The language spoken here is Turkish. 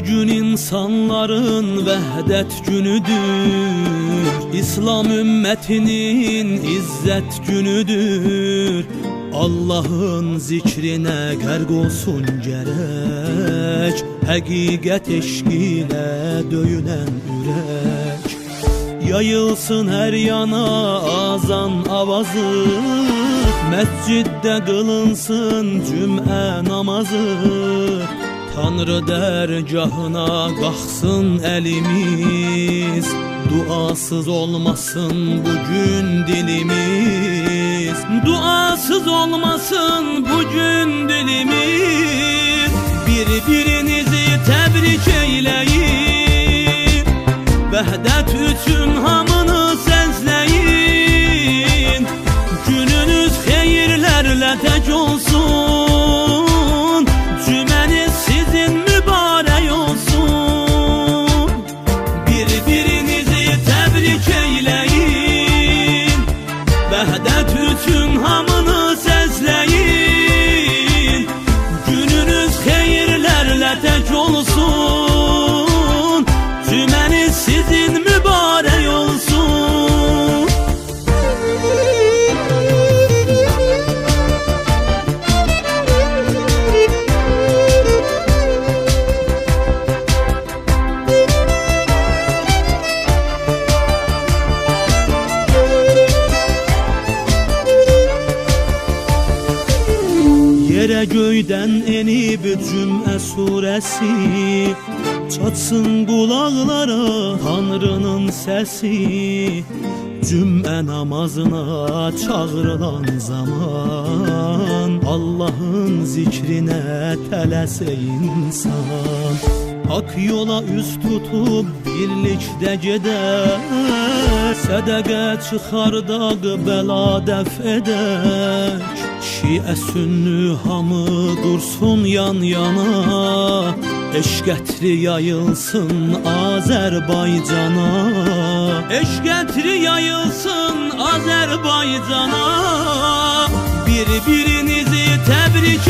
Bugün insanların vehdet günüdür. İslam ümmetinin izzet günüdür. Allah'ın zikrine gerg olsun gerek. Hakikat eşkiyle döyülen ürek Yayılsın her yana azan avazı. Mescidde kılınsın cüm'e namazı Tanrı dergahına kalksın elimiz. Duasız olmasın bugün dilimiz. Duasız olmasın bugün dilimiz. Birbirinizi tebrik eyleyin. Vehdet üçün hamını sezleyin. Gününüz xeyirlərlə tək Vəhdət üçün Yere göyden enib cüm'e suresi Çatsın kulaklara Tanrı'nın sesi. Cüm'e namazına çağrılan zaman Allah'ın zikrine telese insan. Hak yola üst tutup birlikte gider Sədəqə çıxardaq bəla dəf edək. Şiə sünnü hamı dursun yan yana. Eşq ətri yayılsın Azərbaycana. Eşq ətri yayılsın Azərbaycana. Bir-birinizi təbrik